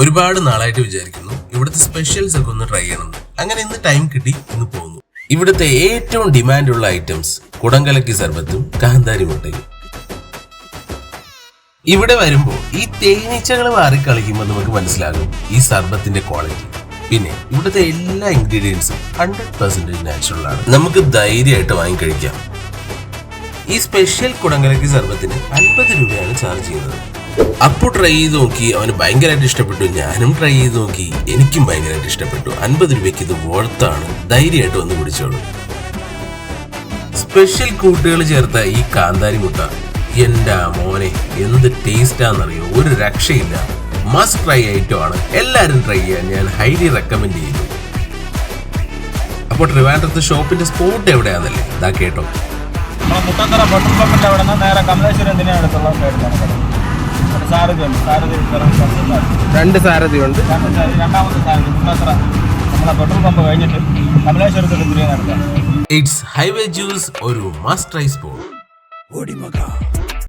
ഒരുപാട് നാളായിട്ട് വിചാരിക്കുന്നു. ഇവിടുത്തെ സ്പെഷ്യൽസ് ഒക്കെ ഒന്ന് ട്രൈ ചെയ്യണം. അങ്ങനെ ഇന്ന് ടൈം കിട്ടി ഇന്ന് പോകുന്നു. ഇവിടുത്തെ ഏറ്റവും ഡിമാൻഡുള്ള ഐറ്റംസ് കുടങ്കലക്കി സർബത്തും കാന്താരി മുട്ടയും. ഇവിടെ വരുമ്പോൾ ഈ തേനീച്ചകൾ മാറി കളിക്കുമ്പോൾ നമുക്ക് മനസ്സിലാകും ഈ സർബത്തിന്റെ ക്വാളിറ്റി പിന്നെ ഇവിടുത്തെ എല്ലാ ഇൻഗ്രീഡിയൻസും ഹൺഡ്രഡ് പെർസെന്റേജ് നാച്ചുറൽ ആണ്. നമുക്ക് ധൈര്യമായിട്ട് വാങ്ങി കഴിക്കാം. ഈ സ്പെഷ്യൽ കുടങ്ങലക്കി സർബത്തിന് അൻപത് രൂപയാണ് ചാർജ് ചെയ്യുന്നത്. അപ്പോൾ ട്രൈ ചെയ്ത് നോക്കി അവന് ഭയങ്കരമായിട്ട് ഇഷ്ടപ്പെട്ടു. ഞാനും ട്രൈ ചെയ്ത് നോക്കി എനിക്കും ഭയങ്കരമായിട്ട് ഇഷ്ടപ്പെട്ടു. അൻപത് രൂപയ്ക്ക് ഇത് വോർത്താണ് ധൈര്യമായിട്ട് വന്ന് കുടിച്ചോളൂ. സ്പെഷ്യൽ കൂട്ടുകൾ ചേർത്ത ഈ കാന്താരി മുട്ട എന്റെ മോനെ എന്ത് ടേസ്റ്റാന്നറിയോ ഒരു രക്ഷയില്ല. മസ്റ്റ് ട്രൈ ഐറ്റമാണ് എല്ലാവരും ട്രൈ ചെയ്യാൻ ഞാൻ ഹൈലി റെക്കമെൻഡ് ചെയ്യുന്നു അപ്പോൾ ട്രിവാൻഡ്രത്ത് ഷോപ്പിന്റെ സ്പോട്ട് എവിടെയാണെന്നല്ലേ ഇതാ കേട്ടോ. നമ്മളെ മുട്ടത്തറ പെട്രോൾ പമ്പിന്റെ അവിടെ നിന്ന് നേരെ കമലേശ്വരം എന്തിനാ അടുത്തുള്ള സൈഡിലാണ് കട. ഒരു സാരഥി ഉണ്ട് സാരഥി രണ്ട് സാരഥിയുണ്ട്. രണ്ട് സാരഥി രണ്ടാമത്തെ സാരഥി മുട്ടത്തറ. നമ്മളെ പെട്രോൾ പമ്പ് കഴിഞ്ഞിട്ട് കമലേശ്വരത്തിൽ തിരികെ നടക്കാം ഇറ്റ്സ് ഹൈവേ ജ്യൂസ് ഒരു മസ്റ്റ് ട്രൈ സ്പോട്ട് ഓടിമക